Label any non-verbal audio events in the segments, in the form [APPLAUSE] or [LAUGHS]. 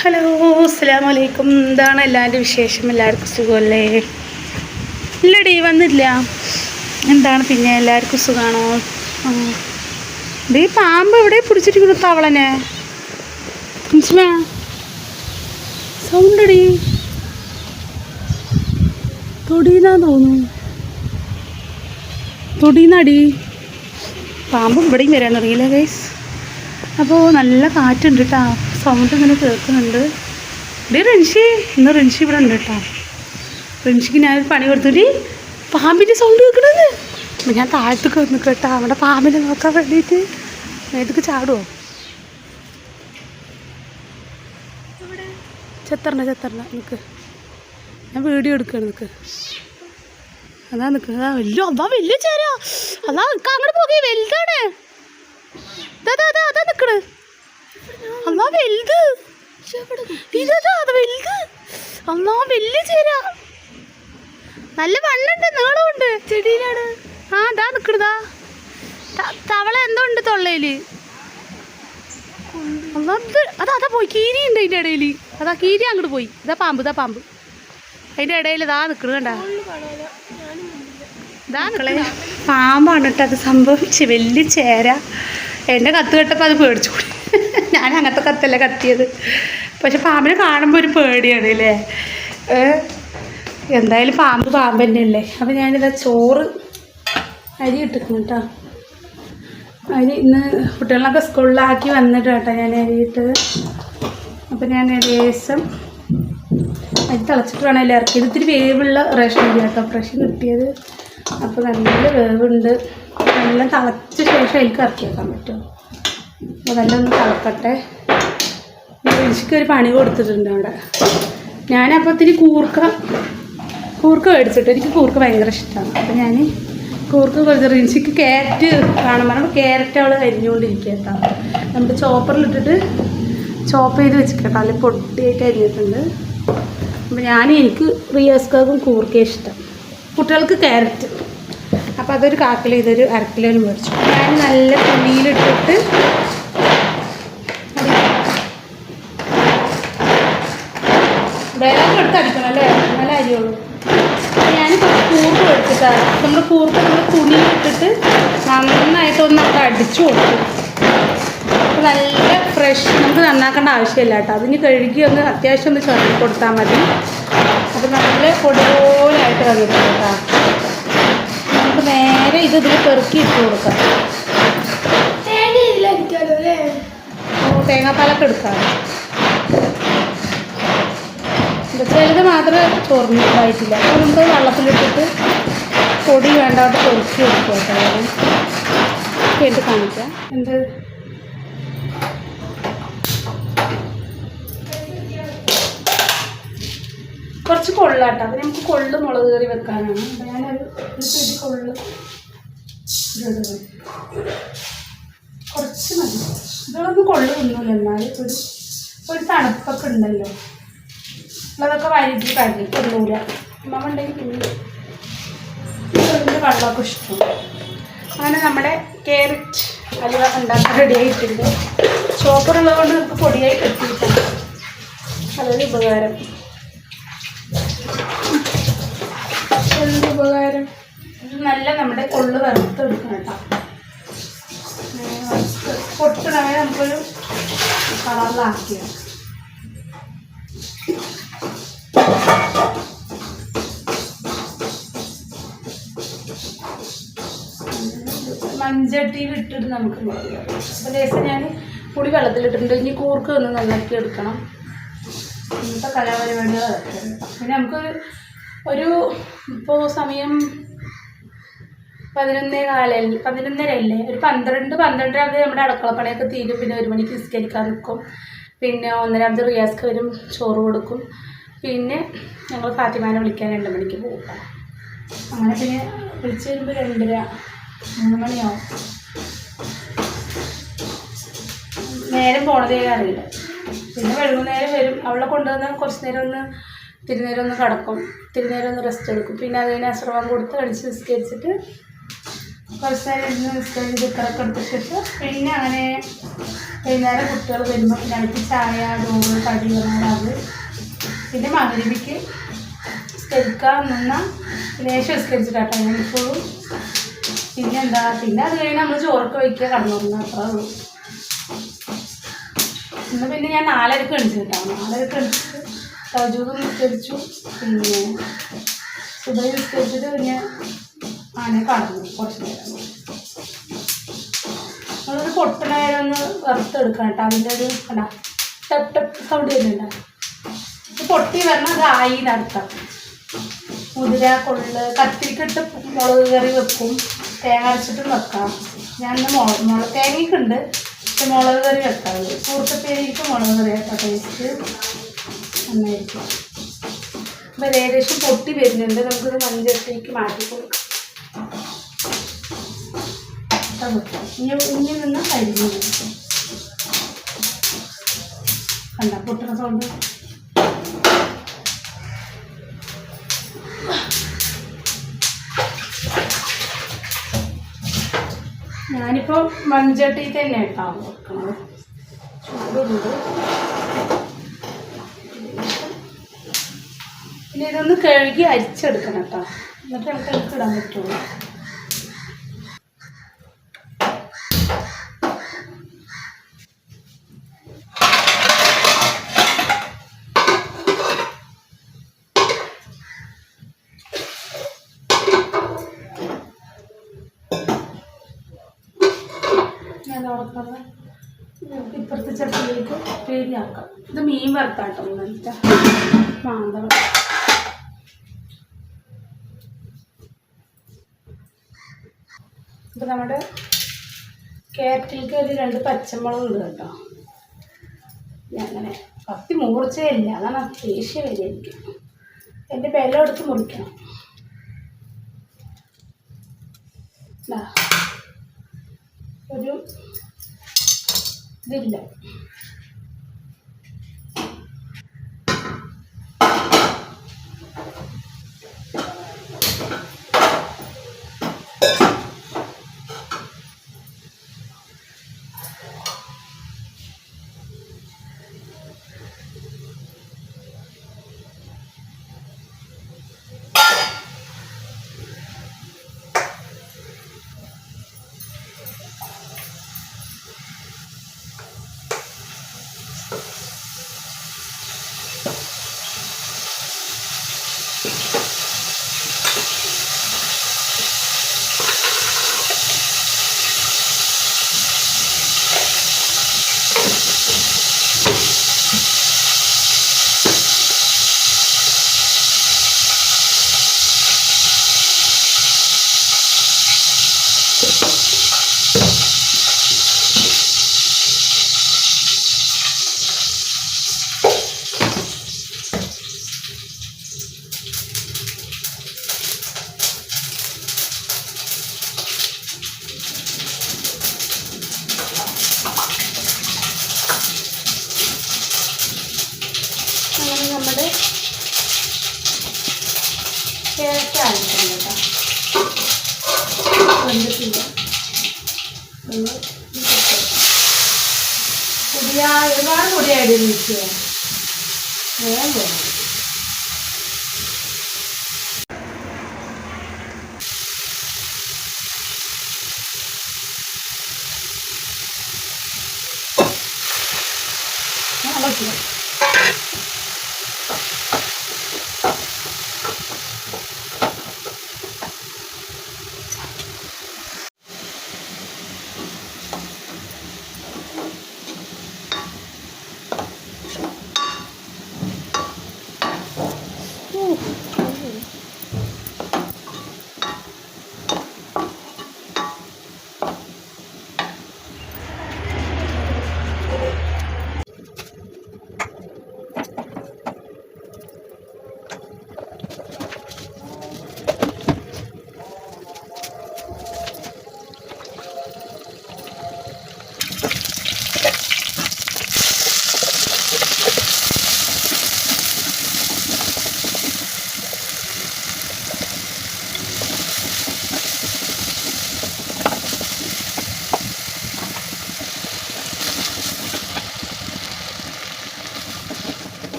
Hello അസ്സാം വലൈക്കും എന്താണ് എല്ലാവരുടെ വിശേഷം. എല്ലാവർക്കും സുഖമല്ലേ? ഇല്ലടി വന്നില്ല. എന്താണ് പിന്നെ എല്ലാവർക്കും സുഖമാണോ ഈ പാമ്പ് എവിടെ പിടിച്ചിരിക്കുന്നു തവളനെ സൗണ്ട് അടി തൊടീന്നാ തോന്നുന്നു. തൊടീന്നടി പാമ്പ് ഇവിടെയും വരാൻ തുടങ്ങിയില്ല ഗൈസ് അപ്പോൾ നല്ല കാറ്റുണ്ട് കേട്ടോ സൗണ്ട് ഇങ്ങനെ കേൾക്കുന്നുണ്ട്. ഡേ റിൻഷി ഇന്ന് റിൻഷി ഇവിടെ ഉണ്ട് കേട്ടോ. റിൻഷിക്ക് ഞാനൊരു പണി കൊടുത്തിട്ട് പാമ്പിന്റെ സൗണ്ട് കേൾക്കണത്. ഞാൻ താഴത്തേക്ക് വന്നു കേട്ടോ അവിടെ പാമ്പിനെ നോക്കാൻ വേണ്ടിയിട്ട് നേരത്തേക്ക് ചാടുമോ ചെത്തറിന ചെത്തറിന നിൽക്ക് ഞാൻ വീഡിയോ എടുക്കുകയാണ് നിൽക്ക് അതാ നിൽക്ക് അതാ വലിയ അതാ വലിയ ചേരാ. അതാ അങ്ങോട്ട് പോകെ വലുതാണ്. ദാ, ദാ, അതാ നിക്കണ് അല്ലാ വലുത് ഇതാ അത് വലുത്? അന്നാ വലിയ ചേര. നല്ല വണ്ണുണ്ട് നീളമുണ്ട് ചെടിയിലാണ്. ആ ദാ നിക്കണതാ തവള എന്തോ ഉണ്ട് തൊള്ളയിൽ. ഇത് അതാ അതാ പോയി. കീരി ഉണ്ട് അതിന്റെ ഇടയിൽ. അതാ കീരി അങ്ങോട്ട് പോയി. ഇതാ പാമ്പ് ഇതാ പാമ്പ്. അതിന്റെ ഇടയിൽ ഇതാ നിക്കണ കണ്ട. ഇതാ നിക്കളെ പാമ്പാണ് കേട്ടോ അത് സംഭവിച്ച്. വലിയ ചേര. എന്റെ കത്ത് കെട്ടപ്പോൾ അത് പേടിച്ചു കൂടി [LAUGHS] ഞാൻ അങ്ങനത്തെ കത്തല്ല കത്തിയത്. പക്ഷെ പാമ്പിനെ കാണുമ്പോൾ ഒരു പേടിയാണ് അല്ലേ എന്തായാലും പാമ്പ് പാമ്പ് തന്നെയല്ലേ? അപ്പം ഞാനിതാ ചോറ് അരി ഇട്ടിരുന്നു കേട്ടോ അരി ഇന്ന് കുട്ടികളൊക്കെ സ്കൂളിലാക്കി വന്നിട്ട് കേട്ടോ ഞാൻ അരിയിട്ട് അപ്പം ഞാൻ ഏകദേശം അരി തിളച്ചിട്ട് വേണം അതിൽ ഇറക്കിയത് ഇത്തിരി വേവുള്ള റേഷൻ അരി കേട്ടോ ഫ്രഷ് കിട്ടിയത്. അപ്പോൾ നല്ല വേവുണ്ട്. നല്ല തിളച്ച ശേഷം അതിലേക്ക് ഇറക്കി വെക്കാൻ പറ്റും. അപ്പോൾ നല്ല ഒന്ന് തിളക്കട്ടെ. എനിക്ക് ഒരു പണി കൊടുത്തിട്ടുണ്ട് അവിടെ. ഞാനപ്പോൾ ഇത്തിരി കൂർക്ക കൂർക്ക മേടിച്ചിട്ട് എനിക്ക് കൂർക്ക ഭയങ്കര ഇഷ്ടമാണ് അപ്പം ഞാൻ കൂർക്ക കൊടുത്തിട്ട് എനിക്ക് ക്യാരറ്റ് കാണുമ്പോൾ ക്യാരറ്റ് അവൾ അരിഞ്ഞുകൊണ്ടിരിക്കുക കേട്ടോ. നമ്മുടെ ചോപ്പറിലിട്ടിട്ട് ചോപ്പ് ചെയ്ത് വെച്ചിട്ടോ അതിൽ പൊട്ടിയായിട്ട് അരിഞ്ഞിട്ടുണ്ട്. അപ്പം ഞാൻ എനിക്ക് റിയസ്കും കൂർക്ക ഇഷ്ടം. കുട്ടികൾക്ക് ക്യാരറ്റ്. അപ്പോൾ അതൊരു കാക്കിലോ ഇതൊരു അരക്കിലോന് മേടിച്ചു. ഞാൻ നല്ല പുളിയിലിട്ടിട്ട് വേറെ എടുത്ത് അടിക്കണം അല്ലേ അപ്പോൾ ഞാൻ കൂർപ്പ് എടുത്തിട്ടാണ് നമ്മൾ കൂർപ്പ് നമ്മൾ തുണി നന്നായിട്ട് ഒന്ന് അത് അടിച്ചു കൊടുക്കും നല്ല ഫ്രഷ് നമുക്ക് നന്നാക്കേണ്ട ആവശ്യമില്ല കേട്ടോ. അതിന് കഴുകി ഒന്ന് അത്യാവശ്യം ഒന്ന് ചെറുക്കി കൊടുത്താൽ മതി. അപ്പോൾ നല്ല പൊടി പോലായിട്ട് കേട്ടോ. നമുക്ക് നേരെ ഇത് ഇതിൽ പെറുക്കി ഇട്ട് കൊടുക്കാം. തേങ്ങാപ്പാലൊക്കെ എടുക്കാം ഇത് ചിലത് മാത്രമേ തുറന്നിട്ടായിട്ടില്ല നമുക്ക് വെള്ളത്തിലിട്ടിട്ട് പൊടി വേണ്ടാതെ പൊരിച്ച് കൊടുക്കും കേട്ടോ. കാണിക്കാം. എന്ത്? കുറച്ച് കൊള്ളാട്ടോ അപ്പം നമുക്ക് കൊള്ള് മുളക് കറി വെക്കാനാണ്. ഞാനൊരു ഒരു കൊള്ള് കുറച്ച് മതി. ഇതൊന്നും കൊള്ളു തിന്നില്ല എന്നാലും ഒരു ഒരു തണുപ്പൊക്കെ ഉണ്ടല്ലോ. അതൊക്കെ വരിട്ട് കഴിഞ്ഞിട്ട് കൊള്ളൂല അമ്മ ഉണ്ടെങ്കിൽ ഇതിന്റെ വെള്ളമൊക്കെ ഇഷ്ടമാണ് അങ്ങനെ നമ്മുടെ ക്യാരറ്റ് അലുവ ഉണ്ടാക്കാൻ റെഡി ആയിട്ടുണ്ട്. ചോപ്പറുള്ളത് കൊണ്ട് നമുക്ക് പൊടിയായി കെട്ടിയിട്ടുണ്ട്. അതൊരു ഉപകാരം. ഉപകാരം ഇത് നല്ല നമ്മുടെ കൊള്ളു വറുത്തെടുക്കണം കേട്ടോ. പൊട്ടണമെങ്കിൽ നമുക്കൊരു കളറിലാക്കിയാണ് മഞ്ചട്ടിയിൽ ഇട്ടിട്ട് നമുക്ക് അപ്പോൾ ലേശം ഞാൻ പുളി വെള്ളത്തിലിട്ടിട്ടുണ്ട്. ഇനി കൂർക്ക് ഒന്ന് നന്നാക്കി എടുക്കണം. ഇന്നത്തെ കലാപരിപാടികൾ. പിന്നെ നമുക്ക് ഒരു ഇപ്പോൾ സമയം പതിനൊന്നേ കാലല്ലേ പതിനൊന്നര അല്ലേ? ഒരു പന്ത്രണ്ട് പന്ത്രണ്ടര ആകുമ്പോൾ നമ്മുടെ അടുക്കളപ്പണിയൊക്കെ തീരും. പിന്നെ ഒരു മണിക്ക് നിസ്കരിക്കാൻ നിൽക്കും. പിന്നെ ഒന്നരാമത് റിയാസ്ക്ക് വരും ചോറ് കൊടുക്കും. പിന്നെ ഞങ്ങൾ ഫാത്തിമാനെ വിളിക്കാൻ രണ്ട് മണിക്ക് പോകും. അങ്ങനെ പിന്നെ വിളിച്ച് വരുമ്പോൾ രണ്ടര മൂന്ന് മണിയാവും നേരം പോണതേ അറിയില്ല. പിന്നെ വൈകുന്നേരം വരും. അവളെ കൊണ്ടുവന്ന് കുറച്ച് നേരം ഒന്ന് തിരുനേരം ഒന്ന് കിടക്കും. തിരുനേരം ഒന്ന് റെസ്റ്റ് എടുക്കും. പിന്നെ അതിന് അശ്രമം കൊടുത്ത് കഴിച്ച് നിസ്കരിച്ചിട്ട് കുറച്ച് നേരം ഇരുന്ന് നിസ്കരിച്ച് ചിത്രമൊക്കെ എടുത്ത ശേഷം പിന്നെ അങ്ങനെ വൈകുന്നേരം കുട്ടികൾ വരുമ്പോൾ പിന്നെ അടുത്ത് ചായ ഡോൾ കടി വന്നാലത് പിന്നെ മകരിവിക്ക് സ്കരിക്കാൻ നിന്നാൽ ലേശം നിസ്കരിച്ചിട്ടാട്ടോ ഞാൻ ഇപ്പോഴും പിന്നെ എന്താ പിന്നെ അത് കഴിഞ്ഞ് നമ്മൾ ചോറൊക്കെ വയ്ക്കുക കടന്നു അത്രേ ഉള്ളൂ. പിന്നെ ഞാൻ നാലരക്ക് എണിച്ചു നാലരക്ക് എണിച്ചിട്ട് തജൂദ് നിസ്കരിച്ചു. പിന്നെ സുബൈ നിസ്കരിച്ചിട്ട് പിന്നെ ആനെ കടന്നു കുറച്ച് നേരം. നമ്മളൊരു പൊട്ടണ നേരം ഒന്ന് വറുത്തെടുക്കണം കേട്ടോ. അതിന്റെ ഒരു കണ്ടാ ടപ്പ് ടപ്പ് സൗണ്ട് വരുന്നുണ്ട്. ഇത് പൊട്ടി വരണം അത് ആയി നടത്താം മുതിര കൊള്ള് കത്തിരിക്കിട്ട് മുളക് കറി വെക്കും. തേങ്ങ അരച്ചിട്ടും വെക്കാം. ഞാൻ ഇന്ന് മുള മുളക് തേങ്ങയ്ക്കുണ്ട് പക്ഷെ മുളക് കറി വെക്കാം കൂർക്കപ്പേരിക്ക് മുളക് കറി വെക്കാം. ടേസ്റ്റ് നന്നായിരിക്കും. അപ്പം ഇത് ഏകദേശം പൊട്ടി വരുന്നുണ്ട്. നമുക്കിത് മഞ്ചട്ടിക്ക് മാറ്റി കൊടുക്കാം. ഇനി ഇനി നിന്ന് കരിഞ്ഞു കണ്ട? പൊട്ടുന്ന സൗണ്ട് ഞാനിപ്പോൾ മൺചട്ടി തന്നെ കേട്ടോ പിന്നെ ഇതൊന്ന് കഴുകി അരിച്ചെടുക്കണം കേട്ടോ. എന്നിട്ട് നമുക്ക് ഇടാൻ പറ്റുള്ളൂ. ഞാൻ നമുക്ക് ഇപ്പുറത്തെ ചട്ടിയിലേക്ക് പേരിയാക്കാം ഇത് മീൻ വറുത്താട്ടോ എന്നിട്ട് മാന്തളം. ഇപ്പം നമ്മുടെ ക്യാരറ്റിലേക്ക് ഒരു രണ്ട് പച്ചമുളക് ഉണ്ട് കേട്ടോ. ഞാനങ്ങനെ കത്തി മൂർച്ചയില്ല അതാണ് അത്യാവശ്യം വരെ എനിക്ക്. എന്റെ ബലം എടുത്ത് മുറിക്കണം. ഒരു ഇതില്ല. ക്യാരറ്റ് ആയിട്ടുണ്ട് കേട്ടോ ഒന്ന് ഇട്ടിട്ട്. പൊടിയാ ഒരുപാട് പൊടിയായിട്ട് മിക്സ് ചെയ്യാം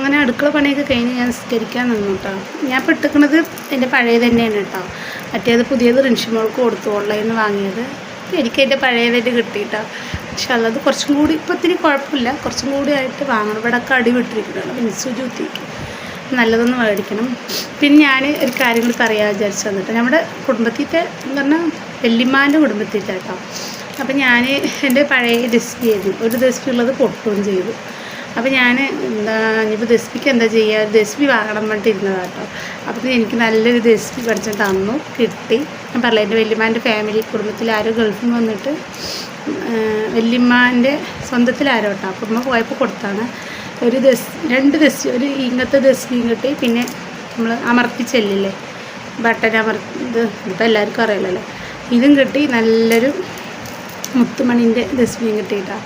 അങ്ങനെ അടുക്കള പണിയൊക്കെ കഴിഞ്ഞ് ഞാൻ നിസ്കരിക്കാൻ നിന്നു കേട്ടോ ഞാൻ ഇപ്പോൾ ഇട്ടിക്കണത് എന്റെ പഴയ തന്നെയാണ് കേട്ടോ മറ്റേത് പുതിയത് റിൻഷിമോൾക്ക് കൊടുത്തു ഓൺലൈനിൽ നിന്ന് വാങ്ങിയത്. എനിക്ക് എന്റെ പഴയതായിട്ട് കിട്ടിയിട്ടോ പക്ഷെ അല്ലത് കുറച്ചും കൂടി ഇപ്പോൾ ഇത്തിരി കുഴപ്പമില്ല. കുറച്ചും കൂടി ആയിട്ട് വാങ്ങണം. ഇവിടെ ഒക്കെ അടി വിട്ടിരിക്കുന്നുണ്ട്. മിൻസു ജൂത്തിക്ക് നല്ലതൊന്ന് മേടിക്കണം. പിന്നെ ഞാൻ ഒരു കാര്യങ്ങൾ പറയാൻ വിചാരിച്ചു തന്നിട്ട് നമ്മുടെ കുടുംബത്തിന്റെ എന്ന് പറഞ്ഞാൽ വെല്ലിമാന്റെ കുടുംബത്തിന്റെ കേട്ടോ അപ്പം ഞാൻ എന്റെ പഴയ ഡെസ്കി ചെയ്തു ഒരു ഡെസ്കി ഉള്ളത് പൊട്ടുകയും ചെയ്തു. അപ്പോൾ ഞാൻ എന്താ ഇനിയിപ്പോൾ ദസ്പിക്ക് എന്താ ചെയ്യുക ദസ്പി വാങ്ങണം പറഞ്ഞിട്ട് ഇരുന്നത് കേട്ടോ അപ്പോൾ എനിക്ക് നല്ലൊരു ദസ്പി പഠിച്ചു തന്നു കിട്ടി. ഞാൻ പറയാം എന്റെ വല്യമ്മാന്റെ ഫാമിലി കുടുംബത്തിൽ ആരോ ഗൾഫിൽ വന്നിട്ട് വല്യമ്മാന്റെ സ്വന്തത്തിലാരോ കേട്ടോ അപ്പം അമ്മ പോയപ്പോൾ കൊടുത്താണ്. ഒരു ദസ് രണ്ട് ദസ് ഒരു ഇങ്ങനത്തെ ദസ്പിയും കിട്ടി. പിന്നെ നമ്മൾ അമർത്തിച്ചെല്ലില്ലേ? ബട്ടൻ അമർത്തി ഇത് ഇപ്പം എല്ലാവർക്കും അറിയില്ലല്ലോ ഇതും കിട്ടി. നല്ലൊരു മുത്തുമണിന്റെ ദസ്ബിയും കിട്ടിയിട്ടാണ്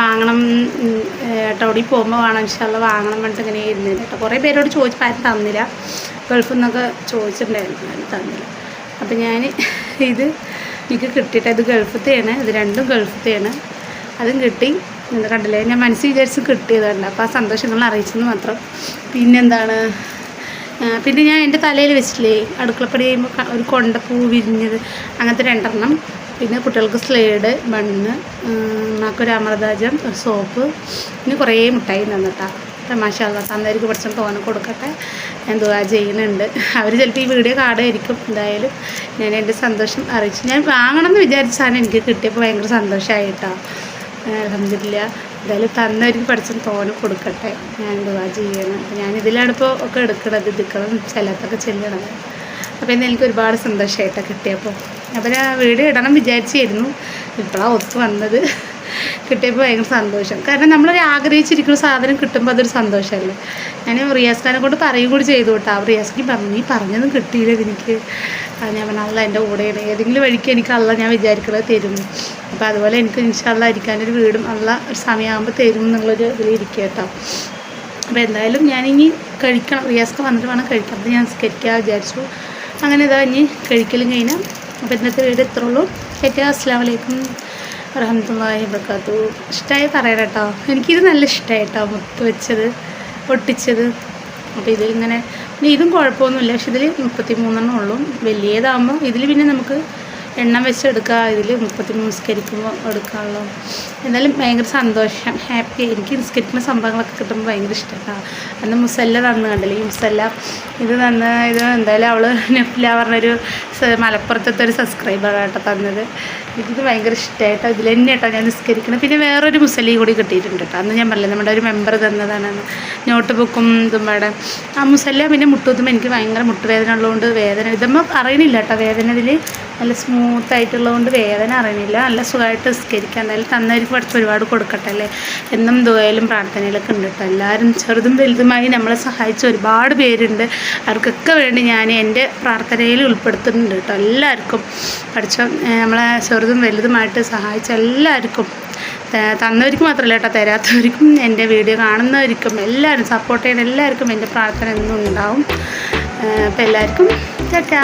വാങ്ങണം ഏട്ടാ അവിടെ പോകുമ്പോൾ വേണം ഇഷ്ടമുള്ള വാങ്ങണം പറഞ്ഞിട്ട് ഇങ്ങനെ ഇരുന്നില്ല കേട്ടോ. കുറേ പേരോട് ചോദിച്ചപ്പോൾ ആരും തന്നില്ല. ഗൾഫിൽ നിന്നൊക്കെ ചോദിച്ചിട്ടുണ്ടായിരുന്നു തന്നില്ല. അപ്പം ഞാൻ ഇത് എനിക്ക് കിട്ടിയിട്ട് ഇത് ഗൾഫത്തെയാണ് ഇത് രണ്ടും ഗൾഫത്തെയാണ് അതും കിട്ടി. എന്താ കണ്ടില്ലേ? ഞാൻ മനസ്സിൽ വിചാരിച്ച് കിട്ടിയതുണ്ട് അപ്പോൾ ആ സന്തോഷം നിങ്ങൾ അറിയിച്ചെന്ന് മാത്രം. പിന്നെന്താണ്? പിന്നെ ഞാൻ എന്റെ തലയിൽ വെച്ചിട്ടില്ലേ? അടുക്കളപ്പടി ചെയ്യുമ്പോൾ ഒരു ഒരു കൊണ്ടപ്പൂ വിരിഞ്ഞത് അങ്ങനത്തെ രണ്ടെണ്ണം. പിന്നെ കുട്ടികൾക്ക് സ്ലേഡ് മണ്ണ് നമുക്കൊരു അമൃതാജം ഒരു സോപ്പ് പിന്നെ കുറേ മിഠായി തന്നിട്ടാ. തമാശ തന്നവർക്ക് കുറച്ച് തോനെ കൊടുക്കട്ടെ. എന്തുവാ ചെയ്യുന്നുണ്ട്. അവർ ചിലപ്പോൾ ഈ വീഡിയോ കാണുമായിരിക്കും എന്തായാലും. ഞാൻ എന്റെ സന്തോഷം അറിയിച്ചു. ഞാൻ വാങ്ങണം എന്ന് വിചാരിച്ചാണ് എനിക്ക് കിട്ടിയപ്പോൾ ഭയങ്കര സന്തോഷമായിട്ടോ അലഹമില്ല എന്തായാലും തന്നവർക്ക് പഠിച്ചും തോനെ കൊടുക്കട്ടെ. ഞാൻ എന്തുവാ ചെയ്യണം? ഞാൻ ഇതിലാണ് ഒക്കെ എടുക്കണത്. ഇതിക്കണം ചിലത്തൊക്കെ ചെല്ലണത് അപ്പോൾ ഇന്ന് എനിക്ക് ഒരുപാട് സന്തോഷമായിട്ടാണ് കിട്ടിയപ്പോൾ അപ്പോൾ ഞാൻ വീട് ഇടണം വിചാരിച്ചായിരുന്നു ഇപ്പോഴാണ് ഒത്തു വന്നത്. കിട്ടിയപ്പോൾ ഭയങ്കര സന്തോഷം. കാരണം നമ്മൾ ആഗ്രഹിച്ചിരിക്കുന്ന സാധനം കിട്ടുമ്പോൾ അതൊരു സന്തോഷമല്ലേ ഞാൻ റിയാസ്ഖാനെ കൊണ്ട് പറയും കൂടി ചെയ്തു കേട്ടോ. റിയാസ്ക്ക് പറഞ്ഞു നീ പറഞ്ഞതും കിട്ടിയില്ല എനിക്ക് ഞാൻ പറഞ്ഞു അല്ല എന്റെ കൂടെയാണ് ഏതെങ്കിലും വഴിക്ക് എനിക്ക് അല്ല ഞാൻ വിചാരിക്കുന്നത് തരും. അപ്പോൾ അതുപോലെ എനിക്ക് ഇൻഷാല്ല ഇരിക്കാനൊരു വീടും അല്ല ഒരു സമയമാകുമ്പോൾ തരും എന്നുള്ളൊരു ഇതിലിരിക്കുക കേട്ടോ. അപ്പോൾ എന്തായാലും ഞാനിനി കഴിക്കണം. റിയാസ്ക്ക് വന്നിട്ട് വേണം കഴിക്കാം അപ്പോൾ ഞാൻ സ്കരിക്കാൻ വിചാരിച്ചു. അങ്ങനെ ഇതാ ഇനി കഴിക്കലും കഴിഞ്ഞാൽ അപ്പോൾ ഇന്നത്തെ വീട് ഇത്രേ ഉള്ളൂ. ഏറ്റവും അസ്സാം വലൈക്കും വറഹമത്തല്ലാഹി വബർക്കാത്തു ഇഷ്ടമായി പറയണം കേട്ടോ. എനിക്കിത് നല്ല ഇഷ്ടമായി കേട്ടോ മുത്ത് വെച്ചത് ഒട്ടിച്ചത് അപ്പോൾ ഇതിലിങ്ങനെ ഇതും കുഴപ്പമൊന്നുമില്ല. പക്ഷെ ഇതിൽ മുപ്പത്തി മൂന്നെണ്ണം ഉള്ളൂ. വലിയതാകുമ്പോൾ ഇതിൽ പിന്നെ നമുക്ക് എണ്ണം വെച്ച് എടുക്കുക ഇതിൽ മുപ്പത്തി മൂന്ന് നിസ്കരിക്കുമ്പോൾ എടുക്കാമല്ലോ എന്നാലും ഭയങ്കര സന്തോഷം ഹാപ്പി എനിക്ക് നിസ്കരിക്കുന്ന സംഭവങ്ങളൊക്കെ കിട്ടുമ്പോൾ ഭയങ്കര ഇഷ്ടമാണ് അന്ന് മുസല്ല തന്നു കണ്ടില്ലേ ഈ മുസല്ല ഇത് തന്ന ഇത് എന്തായാലും അവൾ നെഫില പറഞ്ഞൊരു മലപ്പുറത്തെ മലപ്പുറത്തത്തെ ഒരു സബ്സ്ക്രൈബറാണ് കേട്ടോ തന്നത്. എനിക്കിത് ഭയങ്കര ഇഷ്ടമായിട്ടോ. ഇതിൽ തന്നെ കേട്ടോ ഞാൻ നിസ്കരിക്കണം പിന്നെ വേറൊരു മുസലി കൂടി കിട്ടിയിട്ടുണ്ട് കേട്ടോ. അന്ന് ഞാൻ പറഞ്ഞില്ല നമ്മുടെ ഒരു മെമ്പർ തന്നതാണ് നോട്ട് ബുക്കും ഇതും പാടെ ആ മുസല്ല പിന്നെ മുട്ടുത്തുമ്പോൾ എനിക്ക് ഭയങ്കര മുട്ടുവേദന ഉള്ളതുകൊണ്ട് വേദന ഇതുമ്പോൾ അറിയണില്ല കേട്ടോ. വേദന ഇതിൽ നല്ല സ്മൂത്ത് ആയിട്ടുള്ളതുകൊണ്ട് വേദന അറിയണില്ല നല്ല സുഖമായിട്ട് നിസ്കരിക്കാം. എന്തായാലും തന്നവർക്ക് പഠിച്ച് ഒരുപാട് കൊടുക്കട്ടെ അല്ലേ? എന്നും ദുബായിലും പ്രാർത്ഥനയിലൊക്കെ ഉണ്ട് കേട്ടോ. എല്ലാവരും ചെറുതും വലുതുമായി നമ്മളെ സഹായിച്ച ഒരുപാട് പേരുണ്ട്. അവർക്കൊക്കെ വേണ്ടി ഞാൻ എന്റെ പ്രാർത്ഥനയിൽ ഉൾപ്പെടുത്തുന്നുണ്ട് കേട്ടോ. എല്ലാവർക്കും പഠിച്ച നമ്മളെ ചെറുതും വലുതുമായിട്ട് സഹായിച്ച എല്ലാവർക്കും തന്നവർക്ക് മാത്രമല്ല കേട്ടോ തരാത്തവർക്കും എന്റെ വീഡിയോ കാണുന്നവർക്കും എല്ലാവരും സപ്പോർട്ട് ചെയ്യുന്ന എല്ലാവർക്കും എന്റെ പ്രാർത്ഥന എന്നും ഉണ്ടാവും. അപ്പോൾ എല്ലാവർക്കും ടാറ്റാ